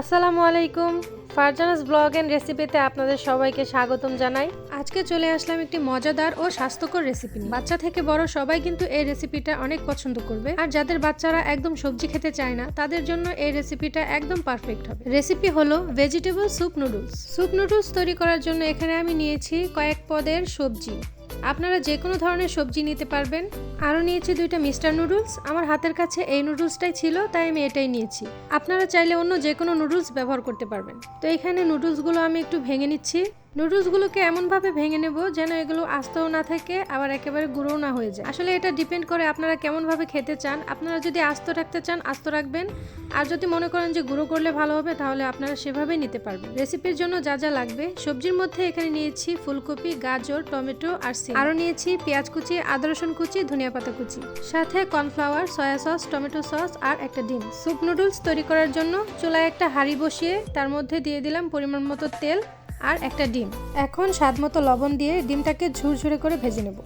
আসসালামু আলাইকুম। Farzana's blog and রেসিপিতে আপনাদের সবাইকে স্বাগতম জানাই। আজকে চলে আসলাম একটি মজাদার ও স্বাস্থ্যকর রেসিপি। বাচ্চা থেকে বড় সবাই কিন্তু এই রেসিপিটা অনেক পছন্দ করবে। আর যাদের বাচ্চারা একদম সবজি খেতে চায় না, তাদের জন্য এই রেসিপিটা একদম পারফেক্ট হবে। রেসিপি হলো vegetable soup noodles soup noodles তৈরি করার জন্য এখানে আমি নিয়েছি কয়েক পদের সবজি। আপনারা যে কোনো ধরনের সবজি নিতে পারবেন। আরও নিয়েছি দুইটা মিস্টার নুডলস। আমার হাতের কাছে এই নুডলসটাই ছিল, তাই আমি এটাই নিয়েছি। আপনারা চাইলে অন্য যে কোনো নুডলস ব্যবহার করতে পারবেন। তো এখানে নুডলসগুলো আমি একটু ভেঙে নিচ্ছি। নুডলসগুলোকে এমনভাবে ভেঙে নেব যেন এগুলো আস্তও না থাকে, আবার একেবারে গুঁড়ো না হয়ে যায়। আসলে এটা ডিপেন্ড করে আপনারা কেমনভাবে খেতে চান। আপনারা যদি আস্ত রাখতে চান, আস্ত রাখবেন। আর যদি মনে করেন যে গুঁড়ো করলে ভালো হবে, তাহলে আপনারা সেভাবেই নিতে পারবেন। রেসিপির জন্য যা যা লাগবে, সবজির মধ্যে এখানে নিয়েছি ফুলকপি, গাজর, টমেটো আর সিম। আরও নিয়েছি পেঁয়াজ কুচি, আদা রসুন কুচি, ধনিয়া পাতা কুচি। সাথে cornflour, soya sauce, tomato sauce আর একটা ডিম। স্যুপ নুডলস তৈরি করার জন্য চুলায় একটা হাঁড়ি বসিয়ে তার মধ্যে দিয়ে দিলাম পরিমাণ মতো তেল। আর একটা ডিম। এখন স্বাদ মতো লবণ দিয়ে ডিমটাকে ঝুরঝুরে করে ভেজে নেব।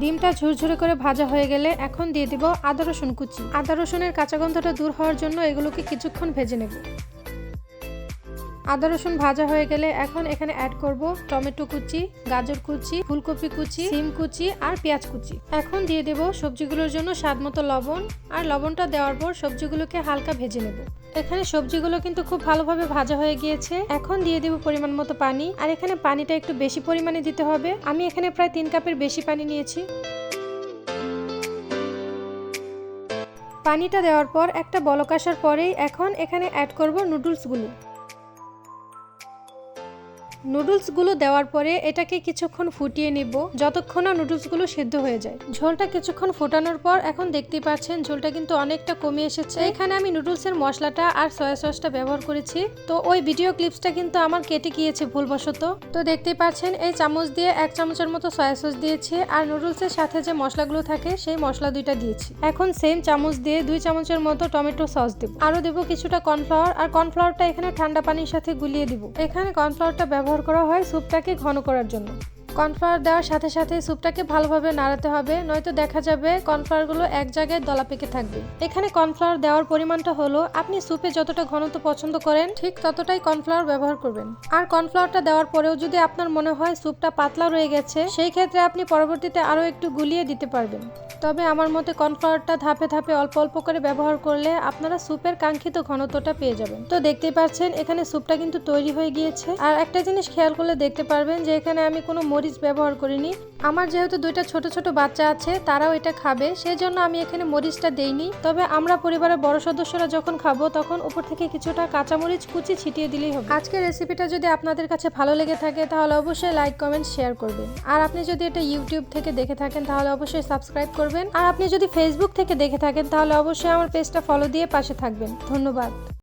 ডিমটা ঝুরঝুরে করে ভাজা হয়ে গেলে এখন দিয়ে দিব আদা রসুন কুচি। আদা রসুনের কাঁচা গন্ধটা দূর হওয়ার জন্য এগুলোকে কিছুক্ষণ ভেজে নেব। আদা রসুন ভাজা হয়ে গেলে এখন এখানে অ্যাড করব টমেটো কুচি, গাজর কুচি, ফুলকপি কুচি, সিম কুচি আর পেঁয়াজ কুচি। এখন দিয়ে দেব সবজিগুলোর জন্য স্বাদ মতো লবণ আর লবণটা দেওয়ার পর সবজিগুলোকে হালকা ভেজে নেব। এখানে সবজিগুলো কিন্তু খুব ভালোভাবে ভাজা হয়ে গিয়েছে। এখন দিয়ে দেব পরিমাণ মতো পানি আর এখানে পানিটা একটু বেশি পরিমাণে দিতে হবে। আমি এখানে প্রায় তিন কাপের বেশি পানি নিয়েছি। পানিটা দেওয়ার পর একটা বলক আসার পরেই এখন এখানে অ্যাড করব নুডলসগুলো নুডলসগুলো দেওয়ার পরে এটাকে কিছুক্ষণ ফুটিয়ে নিব। যতক্ষণ না নুডলসগুলো সিদ্ধ হয়ে যায়। ঝোলটা কিছুক্ষণ ফোটানোর পর এখন দেখতেই পাচ্ছেন ঝোলটা কিন্তু অনেকটা কমে এসেছে। এখানে আমি নুডলসের মশলাটা আর সয়া সসটা ব্যবহার করেছি। তো ওই ভিডিও ক্লিপসটা কিন্তু আমার কেটে গিয়েছে ভুলবশত। তো দেখতেই পাচ্ছেন এই চামচ দিয়ে এক চামচের মতো সয়া সস দিয়েছি আর নুডলসের সাথে যে মশলাগুলো থাকে সেই মশলা দুইটা দিয়েছি। এখন সেম চামচ দিয়ে দুই চামচের মতো টমেটো সস দেব। আরও দেবো কিছুটা কর্নফ্লাওয়ার আর কর্নফ্লাওয়ারটা এখানে ঠান্ডা পানির সাথে গুলিয়ে দিব। এখানে কর্নফ্লাওয়ারটা ব্যবহার করা হয় স্যুপটাকে ঘন করার জন্য। কর্নফ্লাওয়ার দেওয়ার সাথে সাথে স্যুপটাকে ভালোভাবে নাড়াতে হবে, নয়তো দেখা যাবে কর্নফ্লাওয়ারগুলো এক জায়গায় দলা পেকে থাকবে। এখানে কর্নফ্লাওয়ার দেওয়ার পরিমাণটা হলো, আপনি স্যুপে যতটা ঘনত্ব পছন্দ করেন, ঠিক ততটাই কর্নফ্লাওয়ার ব্যবহার করবেন। আর কর্নফ্লাওয়ারটা দেওয়ার পরেও যদি আপনার মনে হয় স্যুপটা পাতলা রয়ে গেছে, সেই ক্ষেত্রে আপনি পরবর্তীতে আরও একটু গুলিয়ে দিতে পারবেন। তবে আমার মতে কর্নফ্লাওয়ারটা ধাপে ধাপে অল্প অল্প করে ব্যবহার করলে আপনারা স্যুপের কাঙ্ক্ষিত ঘনত্বটা পেয়ে যাবেন। তো দেখতেই পাচ্ছেন, এখানে স্যুপটা কিন্তু তৈরি হয়ে গিয়েছে। আর একটা জিনিস খেয়াল করলে দেখতে পারবেন যে এখানে আমি কোনো মরিচ ব্যবহার করিনি। আমার যেহেতু দুইটা ছোট ছোট বাচ্চা আছে, তারাও এটা খাবে। সেই জন্য আমি এখানে মরিচটা দেইনি। তবে আমরা পরিবারের বড় সদস্যরা যখন খাব, তখন উপর থেকে কিছুটা কাঁচামরিচ কুচি ছিটিয়ে দিলেই হবে। আজকের রেসিপিটা যদি আপনাদের কাছে ভালো লেগে থাকে, তাহলে অবশ্যই লাইক, কমেন্ট, শেয়ার করবেন। আর আপনি যদি এটা ইউটিউব থেকে দেখে থাকেন, তাহলে অবশ্যই সাবস্ক্রাইব করবেন। আর আপনি যদি ফেসবুক থেকে দেখে থাকেন, তাহলে অবশ্যই আমার পেজটা ফলো দিয়ে পাশে থাকবেন। ধন্যবাদ।